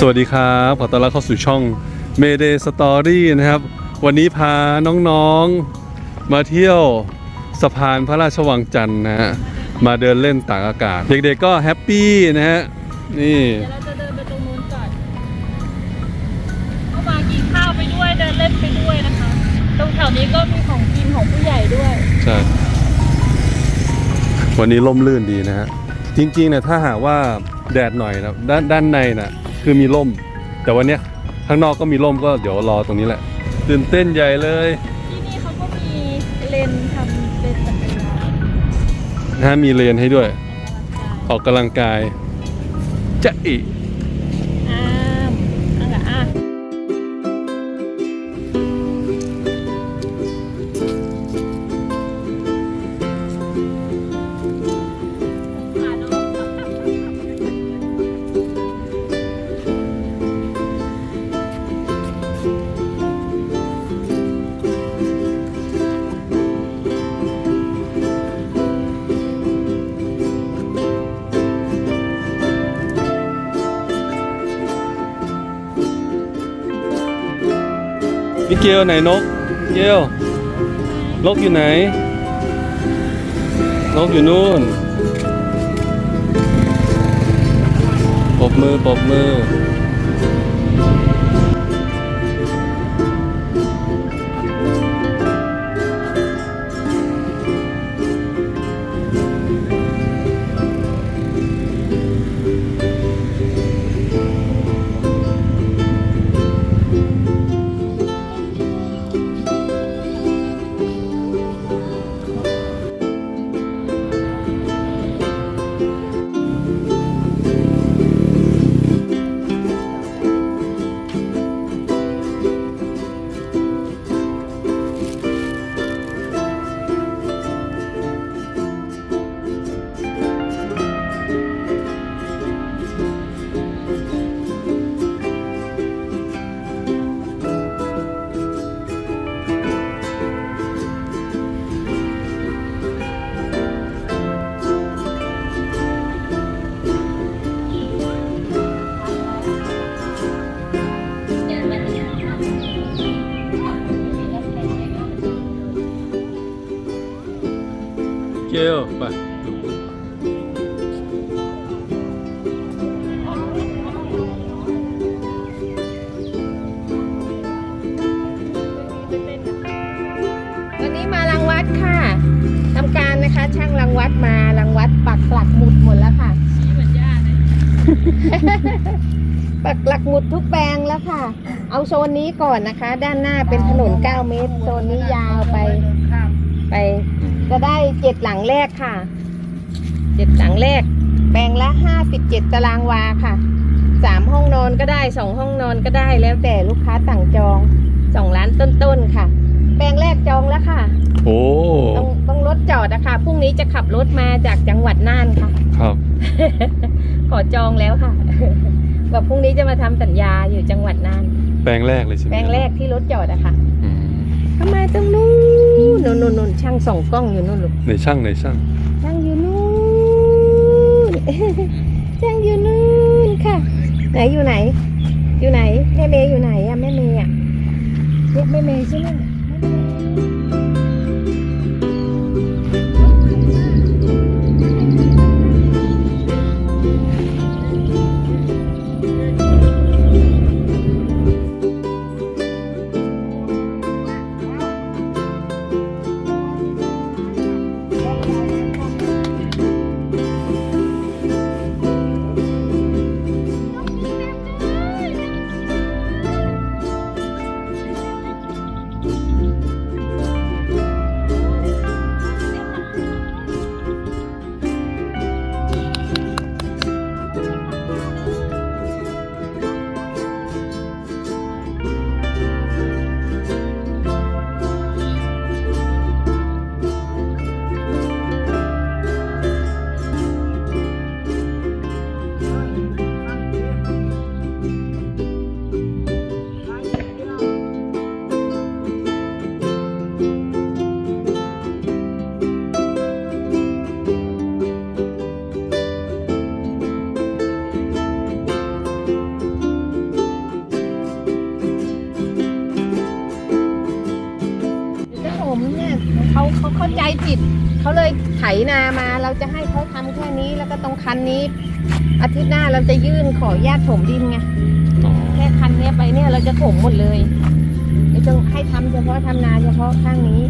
สวัสดีครับ ขอต้อนรับเข้าสู่ช่อง Mayday Story นะครับ วันนี้พาน้องๆ มาเที่ยวสะพานพระราชวังจันทร์นะฮะ มาเดินเล่นตากอากาศ เด็กๆก็แฮปปี้นะฮะ นี่ เดี๋ยวเราจะเดินไปตรงนู้นก่อนเข้ามากินข้าวไปด้วยเดินเล่นไปด้วยนะคะ ตรงแถวนี้ก็มีของกินของผู้ใหญ่ด้วย ใช่ วันนี้ล่มลื่นดีนะฮะ จริงๆเนี่ยถ้าหากว่าแดดหน่อยนะด้านด้านในน่ะ คือมีล่ม แต่วันเนี้ยข้างนอกก็มีล่มก็เดี๋ยวรอตรงนี้แหละ ตื่นเต้นใหญ่เลย ที่นี่เขาก็มีเลนทำเลนจักรยานนะฮะมีเลนให้ด้วย ออกกำลังกายจะอีอ้ เกลไหนนก เกลนกอยู่ไหน นกอยู่นู่นปบมือปบมือ ลไปวันนี้มารังวัดค่ะทำการนะคะ ช่างรังวัดมารังวัดปักหลักหมุดหมดแล้วค่ะชี้เหมือนย่าเลยปักหลักหมุดทุกแปลงแล้วค่ะ เอาโซนนี้ก่อนนะคะ ด้านหน้าเป็นถนน 9 เมตร โซนนี้ยาวไป ไป จะได้เจ็ดหลังแรกค่ะ เจ็ดหลังแรก แปลงละ57ตารางวาค่ะ สามห้องนอนก็ได้สองห้องนอนก็ได้แล้วแต่ลูกค้าสั่งจองสองล้านต้นๆค่ะ แปลงแรกจองแล้วค่ะ โอ้ต้องต้องรถจอดนะคะพรุ่งนี้จะขับรถมาจากจังหวัดน่านค่ะ ครับ ขอจองแล้วค่ะแบบพรุ่งนี้จะมาทำสัญญาอยู่จังหวัดน่าน แปลงแรกเลยใช่ไหมแปลงแรกที่รถจอดอะค่ะอืมทำไมตรงนู้น นู่นนู่นนู่นช่างส่องกล้องอยู่นู่นลูกในช่างในช่างช่างอยู่นู่นช่างอยู่นู่นค่ะ ไหนอยู่ไหน อยู่ไหนแม่เมย์อยู่ไหนอะแม่เมย์อะเรียกแม่เมย์ใช่ไหม เขาเลยไถนามา เราจะให้เขาทำแค่นี้ แล้วก็ตรงคันนี้ อาทิตย์หน้าเราจะยื่นขออนุญาตถมดินไงอ๋อแค่คันเนี้ยไปเนี่ยเราจะถมหมดเลยไม่ต้องให้ทำเฉพาะทำนาเฉพาะข้างนี้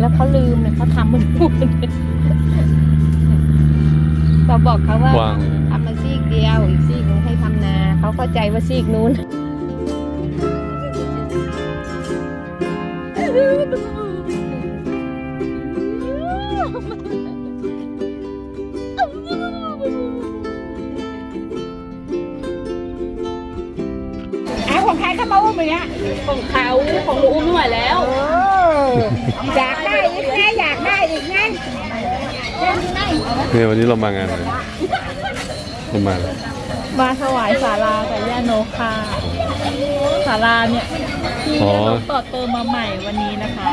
แล้วเขาลืมเนี่ยเขาทำมันพูดเราบอกเขาว่ากว้างทำมาซีกเดียวอีกซีกหนึงให้ทำนาเขาเข้าใจว่าซีกนู้นเอาของใครเข้ามาอุ้มอย่างเงี้ยของเขาของหนูอุ้มไม่ไหวแล้วโอ้อยากได้อีกไงอยากได้อีกไงเนี่ยวันนี้เรามางานอะไรเรามาอะไรมาถวายศาลากับย่าโนค่ะศาลาเนี่ยที่อ๋อย่าโนต่อเติมมาใหม่วันนี้นะคะ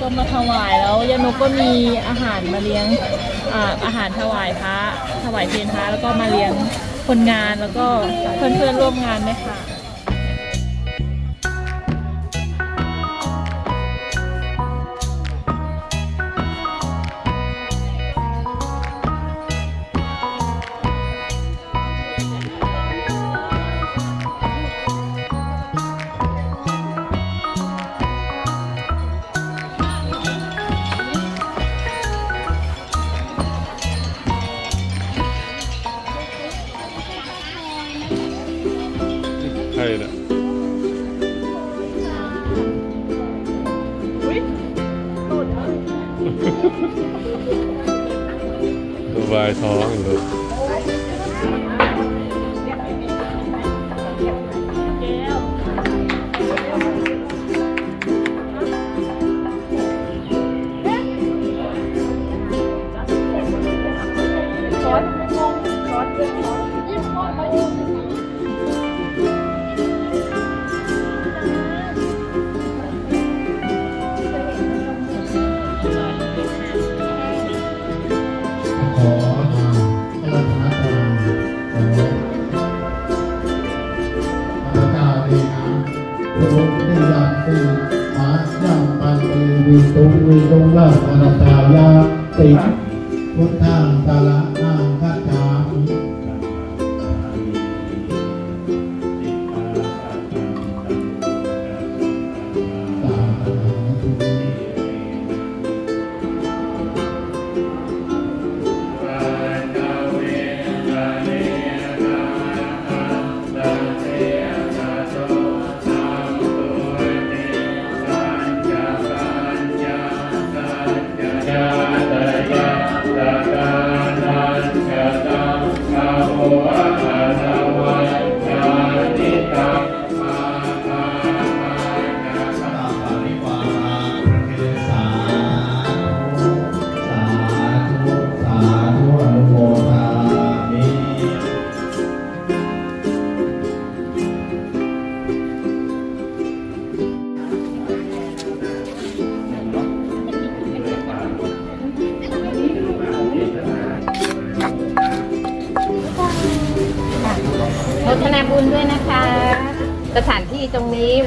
ก็มาถวายแล้วยาโนก็มีอาหารมาเลี้ยงอาอาหารถวายพระถวายเพลพระแล้วก็มาเลี้ยงคนงานแล้วก็เพื่อนๆร่วมงานด้วยค่ะ มือทรงล่างอนัตตายาติพุทธัง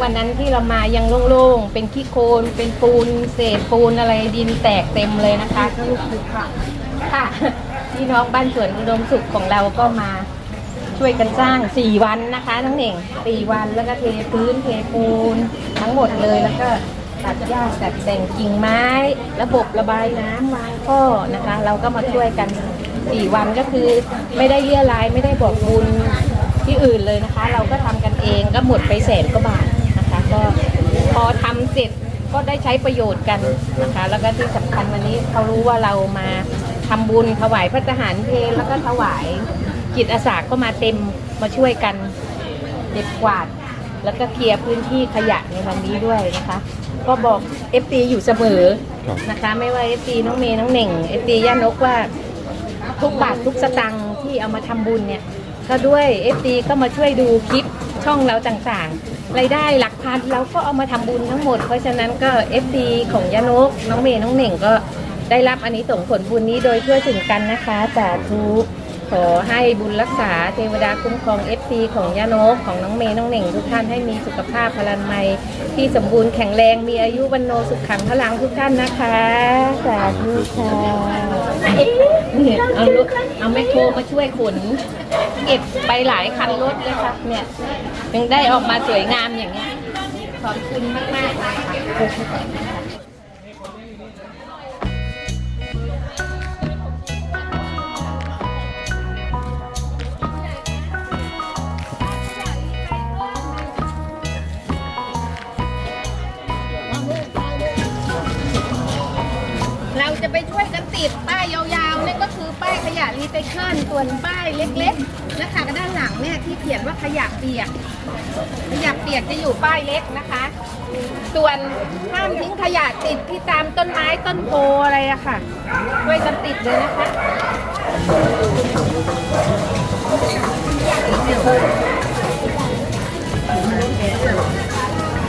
วันนั้นที่เรามายังโล่งๆ เป็นขี้โคลนเป็นปูน เศษปูนอะไรดินแตกเต็มเลยนะคะก็ลูกคือค่ะค่ะพี่น้องบ้านสวนอุดมสุขของเราก็มาช่วยกันสร้าง 4 วันนะคะทั้งเหน่ง4วันแล้วก็เทพื้นเทปูนทั้งหมดเลยแล้วก็ตัดหญ้าตัดแต่งกิ่งไม้ ระบบระบายน้ำวางท่อนะคะ เราก็มาช่วยกัน 4 วันก็คือไม่ได้เลี่ยรายไม่ได้บอกบุญที่อื่นเลยนะคะ เราก็ทำกันเองก็หมดไปแสนกว่าบาทนะคะ ก็พอทำเสร็จก็ได้ใช้ประโยชน์กันนะคะ แล้วก็ที่สำคัญวันนี้เขารู้ว่าเรามาทำบุญถวายพระทหารเพลแล้วก็ถวายจิตอาสาก็มาเต็มมาช่วยกันเด็ดกวาด แล้วก็เคลียร์พื้นที่ขยะในวันนี้ด้วยนะคะ ก็บอก f อฟีอยู่เสมอนะคะ ไม่ว่า f อฟีน้องเมย์น้องเหน่ง f อย่านกว่าทุกบาททุกสตังค์ที่เอามาทำบุญเนี่ย ก็ด้วย FD ก็มาช่วยดูคลิปช่องเราต่างๆ รายได้หลักพันเราก็เอามาทำบุญทั้งหมด เพราะฉะนั้นก็เอฟซีของยานกน้องเมย์น้องเหน่งก็ได้รับอันนี้ส่งผลบุญนี้โดยทั่วถึงกันนะคะสาธุ ขอให้บุญรักษาเทวดาคุ้มครองเอฟซีของย่านกของน้องเมย์น้องเหน่งทุกท่านให้มีสุขภาพพลันไมที่สมบูรณ์แข็งแรงมีอายุวันโนสุขขังพลังทุกท่านนะคะสาธุค่ะเนี่ยเอารถเอาแมคโครมาช่วยขนเก็บไปหลายคันรถเลยค่ะเนี่ยยังได้ออกมาสวยงามอย่างนี้ขอบคุณมากๆค่ะ ไปช่วยกันติดป้ายยาวๆนั่นก็คือป้ายขยะรีไซเคิลส่วนป้ายเล็กๆนะคะด้านหลังเนี่ยที่เขียนว่าขยะเปียก ขยะเปียกจะอยู่ป้ายเล็กนะคะ ส่วนห้ามทิ้งขยะติดที่ตามต้นไม้ต้นโพอะไรอะค่ะช่วยกันติดเลยนะคะ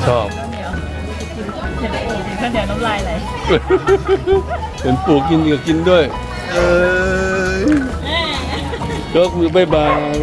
ชอบ เหนียวน้ำลายไหลเห็นปู่กินก็กินด้วย เอ้ยยกมือบายบายโอ้ย